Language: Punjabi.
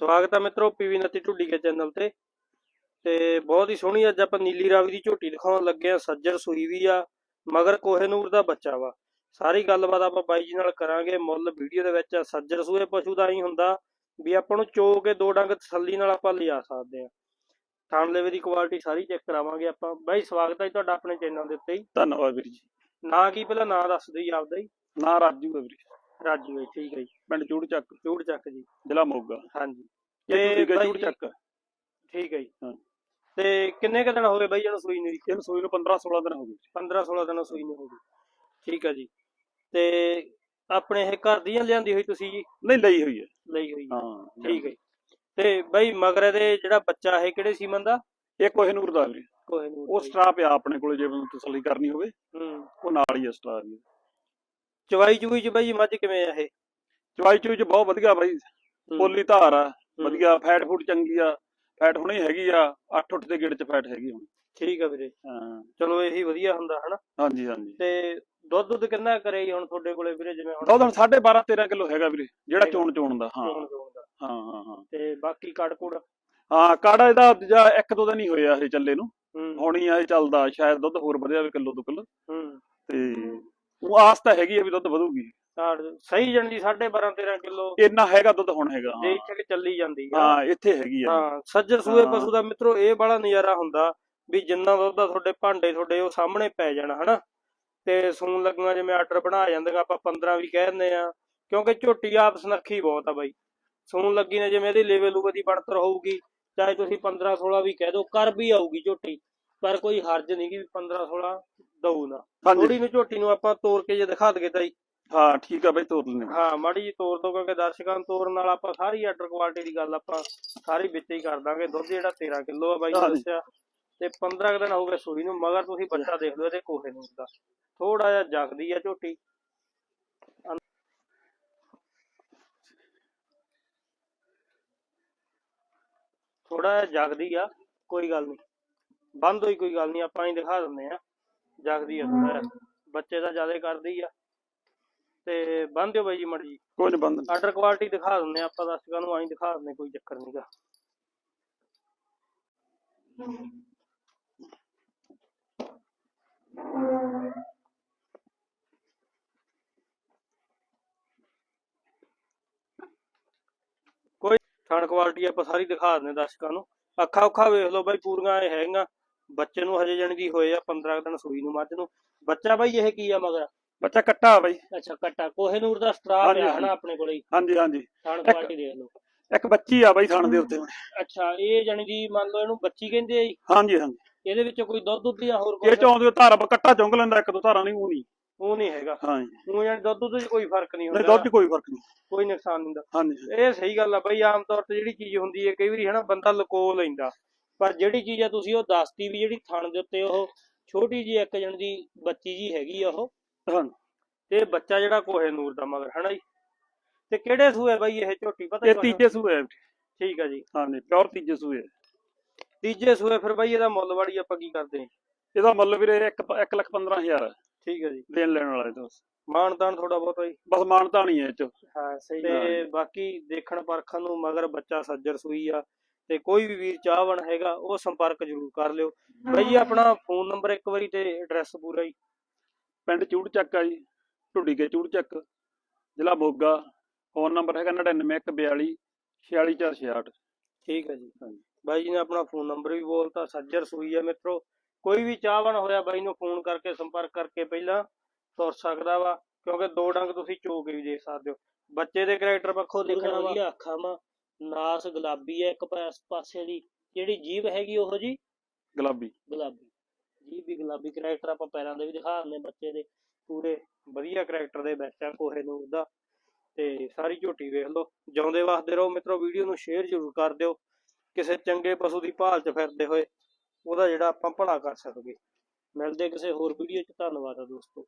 ਸਵਾਗਤ ਹੈ ਮਿੱਤਰੋ ਪੀਵੀ ਨਤੀ ਢੁੱਡੀ ਕੇ ਚੈਨਲ ਤੇ। ਤੇ ਬਹੁਤ ਹੀ ਸੋਹਣੀ ਅੱਜ ਆਪਾਂ ਨੀਲੀ ਰਾਵੀ ਦੀ ਝੋਟੀ ਦਿਖਾਉਣ ਲੱਗੇ ਆ ਸੱਜਰ ਸੂਈ ਵੀ ਆ ਮਗਰ ਕੋਹੇਨੂਰ ਦਾ ਬੱਚਾ ਵਾ। ਸਾਰੀ ਗੱਲਬਾਤ ਆਪਾਂ ਬਾਈ ਜੀ ਨਾਲ ਕਰਾਂਗੇ ਮੁੱਲ ਵੀਡੀਓ ਦੇ ਵਿੱਚ ਸੱਜਰ ਸੂਏ ਪਸ਼ੂ ਦਾ ਹੀ ਹੁੰਦਾ ਵੀ ਆਪਾਂ ਨੂੰ ਚੋ ਕੇ ਦੋ ਡੰਗ ਤਸੱਲੀ ਨਾਲ ਆਪਾਂ ਲਿਜਾ ਸਕਦੇ ਆ। ਥਾਣ ਲੈਵੇ ਦੀ ਕੁਆਲਿਟੀ ਸਾਰੀ ਚੈੱਕ ਕਰਾਵਾਂਗੇ ਆਪਾਂ। ਬਾਈ ਸਵਾਗਤ ਹੈ ਜੀ ਤੁਹਾਡਾ ਆਪਣੇ ਚੈਨਲ ਦੇ ਉੱਤੇ ਹੀ। ਧੰਨਵਾਦ ਵੀਰ ਜੀ। ਨਾਂ ਕੀ ਪਹਿਲਾਂ? ਨਾਂ ਦੱਸ ਦਿਓ ਜੀ ਆਪਦਾ ਹੀ। ਨਾਂ ਰਾਜੂ ਹੈ ਵੀਰ ਰਾਜੂ ਬਾਈ ਠੀਕ ਹੈ ਜੀ। ਪਿੰਡ ਚੂੜ ਚੱਕ ਚੂੜ ਚੱਕ ਜੀ। ਜ਼ਿਲ੍ਹਾ ਮੋਗਾ। ਹਾਂਜੀ। ਤੇ ਤੇ ਬਾਈ ਚੂੜ ਚੱਕ? ਠੀਕ ਹੈ ਜੀ। ਹਾਂ। ਤੇ ਕਿੰਨੇ ਕੁ ਦਿਨ ਹੋ ਗਏ ਬਾਈ ਜਦੋਂ ਸੂਈ ਨੂੰ ਜੀ? ਇਹਨੂੰ ਸੂਈ ਨੂੰ 15 16 ਦਿਨ ਹੋ ਗਏ। 15 16 ਦਿਨ ਸੂਈ ਨੂੰ ਹੋ ਗਈ ਠੀਕ ਹੈ ਜੀ। ਤੇ ਆਪਣੇ ਇਹ ਘਰ ਦੀਆਂ ਲਿਆਂਦੀ ਹੋਈ ਤੁਸੀਂ ਜੀ? ਨਹੀਂ ਲਈ ਹੋਈ ਹੈ। ਲਈ ਹੋਈ ਹਾਂ। ਠੀਕ ਹੈ। ਤੇ ਬਾਈ ਮਗਰ ਦੇ ਜਿਹੜਾ ਬੱਚਾ ਇਹ ਕਿਹੜੇ ਸੀਮਨ ਦਾ? ਇਹ ਕੋਹੇ ਨੂਰ ਦਾ ਵੀਰੇ। ਕੋਹੇ ਨੂੰ ਉਹ ਸਟਰਾ ਪਿਆ ਆਪਣੇ ਕੋਲੇ ਜੇ ਤਸੱਲੀ ਕਰਨੀ ਹੋਵੇ। ਹੂੰ। ਉਹ ਨਾਲ ਹੀ ਹੈ ਸਟਰਾ ਦੀ ਚਵਾਈ ਚੁਈ ਚ ਬਾਈ ਮੱਝ ਕਿਵੇਂ ਆ ਇਹ? ਚਵਾਈ ਚੂਈ ਚ ਬਹੁਤ ਵਧੀਆ ਬਾਈ। ਪੋਲੀ ਧਾਰ ਆ ਵਧੀਆ ਫੈਟ ਫੂਡ ਚੰਗੀ ਆ। ਫੈਟ ਹੁਣੇ ਹੈਗੀ ਆ 8 8 ਦੇ ਗੇੜ ਚ ਫੈਟ ਹੈਗੀ ਹੁਣ। ਠੀਕ ਆ ਵੀਰੇ। ਹਾਂ। ਚਲੋ ਇਹੀ ਵਧੀਆ ਹੁੰਦਾ ਹਨਾ? ਹਾਂਜੀ ਹਾਂਜੀ। ਤੇ ਦੁੱਧ ਦੁੱਧ ਕਿੰਨਾ ਕਰੇ ਜੀ ਹੁਣ ਤੁਹਾਡੇ ਕੋਲੇ ਵੀਰੇ ਜਿਵੇਂ ਹੁਣ ਦੁੱਧ ਹੁਣ 12.5 13 ਕਿਲੋ ਹੈਗਾ ਵੀਰੇ ਜਿਹੜਾ। ਚੋਣ ਚੋਣ ਦਾ ਹਾਂ। ਤੇ ਬਾਕੀ ਕੜ ਕੁੜ? ਹਾਂ ਕਾੜਾ ਇਹਦਾ ਜਾਂ ਇੱਕ ਦੋ ਦਿਨ ਹੀ ਹੋਇਆ ਇਹ ਚੱਲੇ ਨੂੰ। ਹੁਣੀ ਆ ਇਹ ਚੱਲਦਾ ਸ਼ਾਇਦ ਦੁੱਧ ਹੋਰ ਵਧਿਆ ਵੀ ਕਿਲੋ ਦੋ ਕਿਲੋ। ਹੂੰ। ਤੇ ਉਹ ਆਸ ਤਾਂ ਹੈਗੀ ਆ ਵੀ ਦੁੱਧ ਵਧੂਗੀ। ਤਾਂ ਸਹੀ ਜਣ ਦੀ 12.5 13 ਕਿਲੋ। ਇੰਨਾ ਹੈਗਾ ਦੁੱਧ ਹੁਣ ਹੈਗਾ ਹਾਂ। ਇੱਥੇ ਚੱਲੀ ਜਾਂਦੀ ਆ। ਹਾਂ ਇੱਥੇ ਹੈਗੀ ਆ। ਹਾਂ ਸੱਜਰ ਸੂਏ ਹਾਂ। ਪਸ਼ੂ ਦਾ ਮਿੱਤਰੋ ਇਹ ਬੜਾ ਨਜ਼ਾਰਾ ਹੁੰਦਾ ਵੀ ਜਿੰਨਾ ਦੁੱਧ ਆ ਤੁਹਾਡੇ ਭਾਂਡੇ ਤੁਹਾਡੇ ਉਹ ਸਾਹਮਣੇ ਪੈ ਜਾਣ ਹਨਾ? ਤੇ ਸੂਣ ਲੱਗੀਆਂ ਜਿਵੇਂ ਆਰਡਰ ਬਣਾ ਜਾਂਦੀਆਂ ਆਪਾਂ 15 ਵੀ ਕਹਿ ਦਿੰਦੇ ਆ। ਕਿਉਂਕਿ ਝੋਟੀ ਆਪ ਸੁਨੱਖੀ ਬਹੁਤ ਆ ਬਾਈ। ਸੂਣ ਲੱਗੀ ਨੇ ਜਿਵੇਂ ਇਹਦੀ ਲੈਵਲ ਲੂਵੇ ਦੀ ਬਣਤਰ ਹੋਊਗੀ ਚਾਹੇ ਤੁਸੀਂ 15 16 ਵੀ ਕਹਿ ਦਿਓ ਕਰ ਵੀ ਆਊਗੀ ਝੋਟੀ। ਪਰ ਕੋਈ ਹਰਜ ਨਹੀਂ ਕਿ 15 16 ਦਊ ਨਾ। ਹਾਂਜੀ। ਥੋੜੀ ਨੂੰ ਝੋਟੀ ਨੂੰ ਆਪਾਂ ਤੋੜ ਕੇ ਜੇ ਦਿਖਾ ਦਈਏ ਤਾਂ ਜੀ। ਹਾਂ ਠੀਕ ਆ ਬਈ ਤੋਰ ਲੈਣੇ ਹਾਂ। ਮਾੜੀ ਜੀ ਤੋੜ ਦੋ ਕਿਉਂਕਿ ਦਰਸ਼ਕਾਂ ਨੂੰ ਤੋੜਨ ਨਾਲ ਆਪਾਂ ਸਾਰੀ ਆਰਡਰ ਕੁਆਲਿਟੀ ਦੀ ਗੱਲ ਆਪਾਂ ਸਾਰੀ ਵਿੱਚ ਹੀ ਕਰ ਦਾਂਗੇ। ਦੁੱਧ ਜਿਹੜਾ 13 ਕਿਲੋ ਆ ਬਾਈ ਨੇ ਹਾਂਜੀ। ਦੱਸਿਆ ਤੇ 15 ਕੁ ਦਿਨ ਹੋ ਗਏ ਸੂਈ ਨੂੰ ਮਗਰ ਤੁਸੀਂ ਬੱਚਾ ਦੇਖ ਲਓ ਇਹਦੇ ਕੋਹੇ ਨੂੰ ਦਾ ਥੋੜਾ ਜਿਹਾ ਜਗਦੀ ਆ ਝੋਟੀ। ਥੋੜਾ ਜਿਹਾ ਜਗਦੀ ਆ ਕੋਈ ਗੱਲ ਨਹੀਂ। ਬੰਦ ਹੋਈ ਕੋਈ ਗੱਲ ਨਹੀਂ ਆਪਾਂ ਹੀ ਦਿਖਾ ਦਿੰਦੇ ਆ ਜਗਦੀ ਆ ਥੋੜਾ ਬੱਚੇ ਦਾ ਜ਼ਿਆਦਾ ਕਰਦੀ ਆ। ਤੇ ਬੰਦ ਦਿਓ ਬਾਈ ਜੀ ਮੜੀ ਕੋਈ ਨਹੀਂ ਬੰਦ ਆਰਡਰ ਕੁਆਲਿਟੀ ਦਿਖਾ ਦਿੰਦੇ ਆ ਆਪਾਂ ਦਰਸ਼ਕਾਂ ਨੂੰ ਆਈ ਦਿਖਾ ਦਿੰਦੇ ਕੋਈ ਚੱਕਰ ਨਹੀਂਗਾ ਕੋਈ ਥਣ ਕੁਆਲਿਟੀ ਆਪਾਂ ਸਾਰੀ ਦਿਖਾ ਦਿੰਦੇ ਦਰਸ਼ਕਾਂ ਨੂੰ। ਅੱਖਾਂ ਉੱਖਾਂ ਵੇਖ ਲਓ ਬਾਈ ਪੂਰੀਆਂ ਇਹ ਹੈਗੀਆਂ। ਬੱਚੇ ਨੂੰ ਹਜੇ ਜਾਣੀ ਦੀ ਹੋਏ ਆ 15 ਕੁ ਦਿਨ ਸੂਈ ਨੂੰ ਮੱਝ ਨੂੰ। ਬੱਚਾ ਬਾਈ ਇਹ ਕੀ ਆ ਮਗਰ? ਬੱਚਾ ਕੱਟਾ ਆ ਬਈ। ਅੱਛਾ ਕੱਟਾ। ਕੋਹੇਨੂਰ ਦਾ ਸਟਰਾ ਹਾਂਜੀ, ਪਿਆ ਹਨਾ ਹਾਂਜੀ। ਆਪਣੇ ਕੋਲੇ ਹੀ। ਹਾਂਜੀ ਹਾਂਜੀ। ਥਣ ਇੱਕ- ਕੁਆਲਿਟੀ ਦੇਖ ਲਓ। ਇੱਕ ਬੱਚੀ ਆ ਬਈ ਥਣ ਦੇ ਉੱਤੇ ਅੱਛਾ ਇਹ ਜਾਣੀ ਦੀ ਮੰਨ ਲਓ ਇਹਨੂੰ ਬੱਚੀ ਕਹਿੰਦੇ ਆ ਜੀ। ਹਾਂਜੀ ਹਾਂਜੀ। ਇਹਦੇ ਵਿੱਚ ਕੋਈ ਦੁੱਧ ਦੁੱਧ ਜਾਂ ਹੋਰ ਇਹ ਕੁਝ ਚਾਉਂਦੇ ਧਾਰਾ ਕੱਟਾ ਚੁੰਗ ਲੈਂਦਾ ਇੱਕ ਦੋ ਧਾਰਾਂ ਨਹੀਂ ਉਹ ਨਹੀਂ। ਉਹ ਨਹੀਂ ਹੈਗਾ। ਹਾਂਜੀ। ਉਹ ਜਾਨੀ ਦੁੱਧ ਦੁੱਧ 'ਚ ਕੋਈ ਫ਼ਰਕ ਨਹੀਂ ਨਹੀਂ ਹੁੰਦਾ। ਦੁੱਧ 'ਚ ਕੋਈ ਫ਼ਰਕ ਨਹੀਂ। ਕੋਈ ਨੁਕਸਾਨ ਨਹੀਂ ਹੁੰਦਾ। ਹਾਂਜੀ। ਇਹ ਸਹੀ ਗੱਲ ਆ ਬਈ ਆਮ ਤੌਰ ਤੇ ਜਿਹੜੀ ਚੀਜ਼ ਹੁੰਦੀ ਹੈ ਕਈ ਵਾਰੀ ਹਨਾ ਬੰਦਾ ਲੁਕੋ ਲੈਂਦਾ। ਪਰ ਜਿਹੜੀ ਚੀਜ਼ ਆ ਤੁਸੀਂ ਉਹ ਦੱਸਤੀ ਵੀ ਜਿਹੜੀ ਥਣ ਦੇ ਉੱਤੇ ਉਹ ਛੋਟੀ ਜੀ ਇੱਕ ਜਣ ਦੀ ਬੱਚੀ ਜੀ ਹੈਗੀ ਆ ਉਹ। ਹਾਂ ਤੇ ਬੱਚਾ ਜਿਹੜਾ ਕੋਹੇ ਨੂਰ ਦਾ ਮਗਰ ਹਨਾ ਜੀ? ਤੇ ਕਿਹੜੇ ਸੂਏ ਬਈ ਇਹ ਝੋਟੀ? ਪਤਾ ਇਹ? ਤੀਜੇ ਸੂਏ। ਠੀਕ ਆ ਜੀ। ਹਾਂਜੀ ਪਿਓਰ ਤੀਜੇ ਸੂਏ। ਤੀਜੇ ਸੂਏ ਫਿਰ ਬਈ ਇਹਦਾ ਮੁੱਲ ਵਾੜੀ ਆਪਾਂ ਕੀ ਕਰਦੇ ਹਾਂ? ਇਹਦਾ ਮੁੱਲ ਵੀਰੇ 1 ਲੱਖ 15000 ਹੈ ਠੀਕ ਆ ਜੀ। ਦੇਣ ਲੈਣ ਵਾਲਾ ਮਾਣ ਤਾਣ ਥੋੜਾ ਬਹੁਤਾ ਜੀ। ਬਸ ਮਾਨਤਾ ਨਹੀਂ ਹੈ ਇਹ ਚ। ਹਾਂ ਸਹੀ ਹਾਂ। ਤੇ ਬਾਕੀ ਦੇਖਣ ਪਰਖਣ ਨੂੰ ਮਗਰ ਬੱਚਾ ਸੱਜਰ ਸੂਈ ਆ। ਤੇ ਕੋਈ ਵੀ ਵੀਰ ਚਾਹਵਣ ਹੈਗਾ ਉਹ ਸੰਪਰਕ ਜ਼ਰੂਰ ਕਰ ਲਿਓ। ਬਾਈ ਜੀ ਆਪਣਾ ਫੋਨ ਨੰਬਰ ਇੱਕ ਵਾਰੀ ਤੇ ਐਡਰੈਸ ਪੂਰਾ ਹੀ। ਪਿੰਡ ਚੂੜ ਚੱਕ ਆ ਜੀ ਢੁੱਡੀ ਕੇ ਚੂੜ ਚੱਕ ਜ਼ਿਲ੍ਹਾ ਮੋਗਾ। ਫੋਨ ਨੰਬਰ ਹੈਗਾ 99142 46466 ਠੀਕ ਹੈ ਜੀ। ਹਾਂਜੀ। ਬਾਈ ਜੀ ਨੇ ਆਪਣਾ ਫੋਨ ਨੰਬਰ ਵੀ ਬੋਲਤਾ ਸੱਜਰ ਸੂਈ ਆ ਮਿੱਤਰੋ। ਕੋਈ ਵੀ ਚਾਹਵਣ ਹੋਇਆ ਬਾਈ ਨੂੰ ਫੋਨ ਕਰਕੇ ਸੰਪਰਕ ਕਰਕੇ ਪਹਿਲਾਂ ਤੁਰ ਸਕਦਾ ਵਾ ਕਿਉਂਕਿ ਦੋ ਡੰਗ ਤੁਸੀਂ ਚੋ ਕੇ ਵੀ ਦੇਖ ਸਕਦੇ ਹੋ। ਬੱਚੇ ਦੇ ਕੈਰੈਕਟਰ ਪੱਖੋਂ ਦੇਖਣਾ ਵਧੀਆ ਅੱਖਾਂ ਵਾ ਨਾਸ ਗੁਲਾਬੀ ਹੈ ਇੱਕ ਪਾਸ- ਪਾਸੇ ਦੀ ਜਿਹੜੀ ਜੀਭ ਹੈਗੀ ਉਹੋ ਜੀ ਗੁਲਾਬੀ। ਗੁਲਾਬੀ। ਜੀ ਵੀ ਗੁਲਾਬੀ ਕਰੈਕਟਰ ਆਪਾਂ ਪੈਰਾਂ ਦੇ ਵੀ ਦਿਖਾ ਦਿੰਦੇ ਬੱਚੇ ਦੇ ਪੂਰੇ ਵਧੀਆ ਕਰੈਕਟਰ ਦੇ ਵਿੱਚ ਆ ਕੋਹੇ ਨੂੰ ਦਾ ਤੇ ਸਾਰੀ ਝੋਟੀ ਵੇਖ ਲਓ ਜਿਉਂਦੇ ਵਾਸਤੇ ਰਹੋ ਮਿੱਤਰੋ ਵੀਡੀਓ ਨੂੰ ਸ਼ੇਅਰ ਜ਼ਰੂਰ ਕਰ ਦਿਓ। ਕਿਸੇ ਚੰਗੇ ਪਸ਼ੂ ਦੀ ਭਾਲ 'ਚ ਫਿਰਦੇ ਹੋਏ ਉਹਦਾ ਜਿਹੜਾ ਆਪਾਂ ਭਲਾ ਕਰ ਸਕੀਏ। ਮਿਲਦੇ ਕਿਸੇ ਹੋਰ ਵੀਡੀਓ 'ਚ ਧੰਨਵਾਦ ਆ ਦੋਸਤੋ।